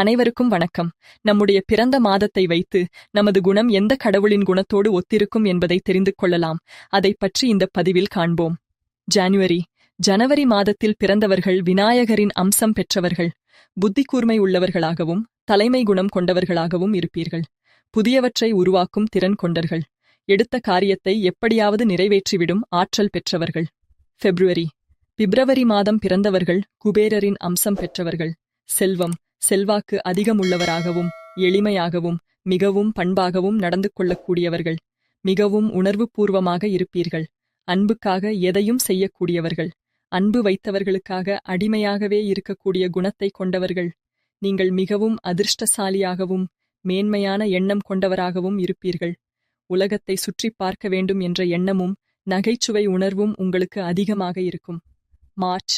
அனைவருக்கும் வணக்கம். நம்முடைய பிறந்த மாதத்தை வைத்து நமது குணம் எந்த கடவுளின் குணத்தோடு ஒத்திருக்கும் என்பதை தெரிந்து கொள்ளலாம். அதை பற்றி இந்த பதிவில் காண்போம். ஜானுவரி. ஜனவரி மாதத்தில் பிறந்தவர்கள் விநாயகரின் அம்சம் பெற்றவர்கள். புத்தி கூர்மை உள்ளவர்களாகவும் தலைமை குணம் கொண்டவர்களாகவும் இருப்பீர்கள். புதியவற்றை உருவாக்கும் திறன் கொண்டர்கள். எடுத்த காரியத்தை எப்படியாவது நிறைவேற்றிவிடும் ஆற்றல் பெற்றவர்கள். பிப்ரவரி. பிப்ரவரி மாதம் பிறந்தவர்கள் குபேரரின் அம்சம் பெற்றவர்கள். செல்வம். செல்வாக்கு அதிகமுள்ளவராகவும் எளிமையாகவும் மிகவும் பண்பாகவும் நடந்து கொள்ளக்கூடியவர்கள் மிகவும் உணர்வுபூர்வமாக இருப்பீர்கள். அன்புக்காக எதையும் செய்யக்கூடியவர்கள் அன்பு வைத்தவர்களுக்காக அடிமையாகவே இருக்கக்கூடிய குணத்தை கொண்டவர்கள் நீங்கள் மிகவும் அதிர்ஷ்டசாலியாகவும் மேன்மையான எண்ணம் கொண்டவராகவும் இருப்பீர்கள். உலகத்தை சுற்றிப் பார்க்க வேண்டும் என்ற எண்ணமும் நகைச்சுவை உணர்வும் உங்களுக்கு அதிகமாக இருக்கும். மார்ச்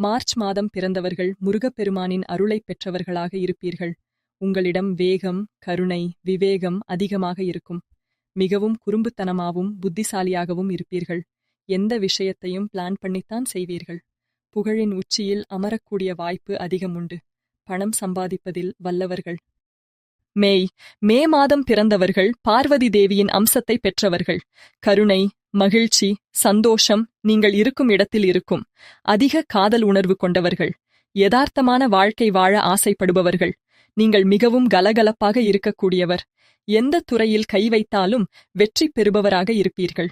மார்ச் மாதம் பிறந்தவர்கள் முருகப்பெருமானின் அருளைப் பெற்றவர்களாக இருப்பீர்கள். உங்களிடம் வேகம் கருணை விவேகம் அதிகமாக இருக்கும். மிகவும் குறும்புத்தனமாகவும் புத்திசாலியாகவும் இருப்பீர்கள். எந்த விஷயத்தையும் பிளான் பண்ணித்தான் செய்வீர்கள். புகழின் உச்சியில் அமரக்கூடிய வாய்ப்பு அதிகம் உண்டு. பணம் சம்பாதிப்பதில் வல்லவர்கள். மேய் மே மாதம் பிறந்தவர்கள் பார்வதி தேவியின் அம்சத்தை பெற்றவர்கள். கருணை மகிழ்ச்சி சந்தோஷம் நீங்கள் இருக்கும் இடத்தில் இருக்கும். அதிக காதல் உணர்வு கொண்டவர்கள் யதார்த்தமான வாழ்க்கை வாழ ஆசைப்படுபவர்கள் நீங்கள் மிகவும் கலகலப்பாக இருக்கக்கூடியவர் எந்த துறையில் கை வைத்தாலும் வெற்றி பெறுபவராக இருப்பீர்கள்.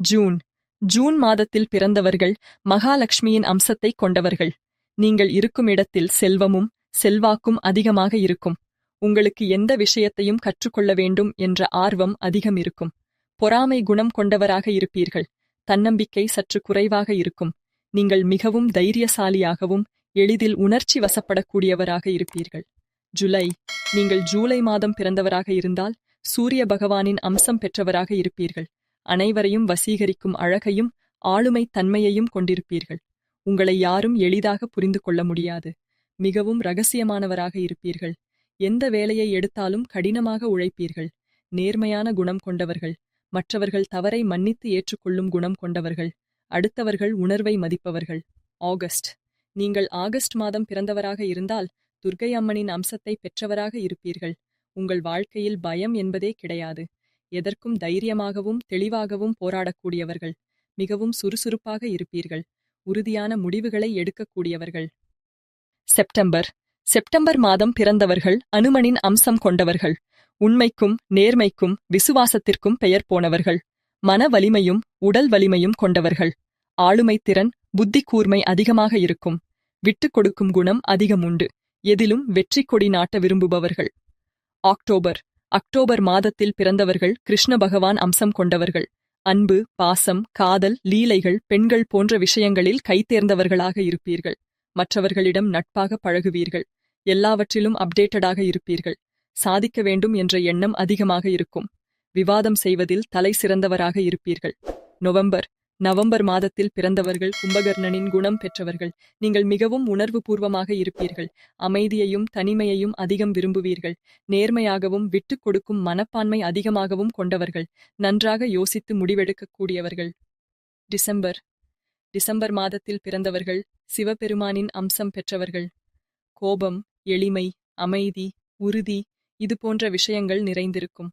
ஜூன் ஜூன் மாதத்தில் பிறந்தவர்கள் மகாலட்சுமியின் அம்சத்தை கொண்டவர்கள். நீங்கள் இருக்கும் இடத்தில் செல்வமும் செல்வாக்கும் அதிகமாக இருக்கும். உங்களுக்கு எந்த விஷயத்தையும் கற்றுக்கொள்ள வேண்டும் என்ற ஆர்வம் அதிகம் இருக்கும். பொறாமை குணம் கொண்டவராக இருப்பீர்கள். தன்னம்பிக்கை சற்று குறைவாக இருக்கும். நீங்கள் மிகவும் தைரியசாலியாகவும் எளிதில் உணர்ச்சி வசப்படக்கூடியவராக இருப்பீர்கள். ஜூலை. நீங்கள் ஜூலை மாதம் பிறந்தவராக இருந்தால் சூரிய பகவானின் அம்சம் பெற்றவராக இருப்பீர்கள். அனைவரையும் வசீகரிக்கும் அழகையும் ஆளுமை தன்மையையும் கொண்டிருப்பீர்கள். உங்களை யாரும் எளிதாக புரிந்து கொள்ள முடியாது. மிகவும் ரகசியமானவராக இருப்பீர்கள். எந்த வேலையை எடுத்தாலும் கடினமாக உழைப்பீர்கள். நேர்மையான குணம் கொண்டவர்கள். மற்றவர்கள் தவறை மன்னித்து ஏற்றுக்கொள்ளும் குணம் கொண்டவர்கள். அடுத்தவர்கள் உணர்வை மதிப்பவர்கள். ஆகஸ்ட். நீங்கள் ஆகஸ்ட் மாதம் பிறந்தவராக இருந்தால் துர்க்கை அம்மனின் அம்சத்தை பெற்றவராக இருப்பீர்கள். உங்கள் வாழ்க்கையில் பயம் என்பதே கிடையாது. எதற்கும் தைரியமாகவும் தெளிவாகவும் போராடக்கூடியவர்கள். மிகவும் சுறுசுறுப்பாக இருப்பீர்கள். உறுதியான முடிவுகளை எடுக்கக்கூடியவர்கள். செப்டம்பர். செப்டம்பர் மாதம் பிறந்தவர்கள் அனுமனின் அம்சம் கொண்டவர்கள். உண்மைக்கும் நேர்மைக்கும் விசுவாசத்திற்கும் பெயர் போனவர்கள். மன வலிமையும் உடல் வலிமையும் கொண்டவர்கள். ஆளுமை திறன் புத்தி கூர்மை அதிகமாக இருக்கும். விட்டுக் கொடுக்கும் குணம் அதிகம் உண்டு. எதிலும் வெற்றி கொடி நாட்ட விரும்புபவர்கள். ஆக்டோபர் அக்டோபர் மாதத்தில் பிறந்தவர்கள் கிருஷ்ண பகவான் அம்சம் கொண்டவர்கள். அன்பு பாசம் காதல் லீலைகள் பெண்கள் போன்ற விஷயங்களில் கைத்தேர்ந்தவர்களாக இருப்பீர்கள். மற்றவர்களிடம் நட்பாக பழகுவீர்கள். எல்லாவற்றிலும் அப்டேட்டடாக இருப்பீர்கள். சாதிக்க வேண்டும் என்ற எண்ணம் அதிகமாக இருக்கும். விவாதம் செய்வதில் தலை சிறந்தவராக இருப்பீர்கள். நவம்பர். நவம்பர் மாதத்தில் பிறந்தவர்கள் கும்பகர்ணனின் குணம் பெற்றவர்கள் நீங்கள் மிகவும் உணர்வு பூர்வமாக இருப்பீர்கள். அமைதியையும் தனிமையையும் அதிகம் விரும்புவீர்கள். நேர்மையாகவும் விட்டுக் கொடுக்கும் மனப்பான்மை அதிகமாகவும் கொண்டவர்கள். நன்றாக யோசித்து முடிவெடுக்கக்கூடியவர்கள். டிசம்பர். டிசம்பர் மாதத்தில் பிறந்தவர்கள் சிவபெருமானின் அம்சம் பெற்றவர்கள். கோபம். எளிமை அமைதி உறுதி இது போன்ற விஷயங்கள் நிறைந்திருக்கும்.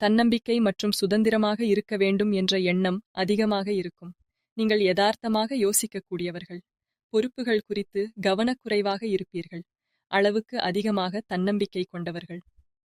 தன்னம்பிக்கை மற்றும் சுதந்திரமாக இருக்க வேண்டும் என்ற எண்ணம் அதிகமாக இருக்கும். நீங்கள் யதார்த்தமாக யோசிக்கக்கூடியவர்கள். பொறுப்புகள் குறித்து கவனக்குறைவாக இருப்பீர்கள். அளவுக்கு அதிகமாக தன்னம்பிக்கை கொண்டவர்கள்.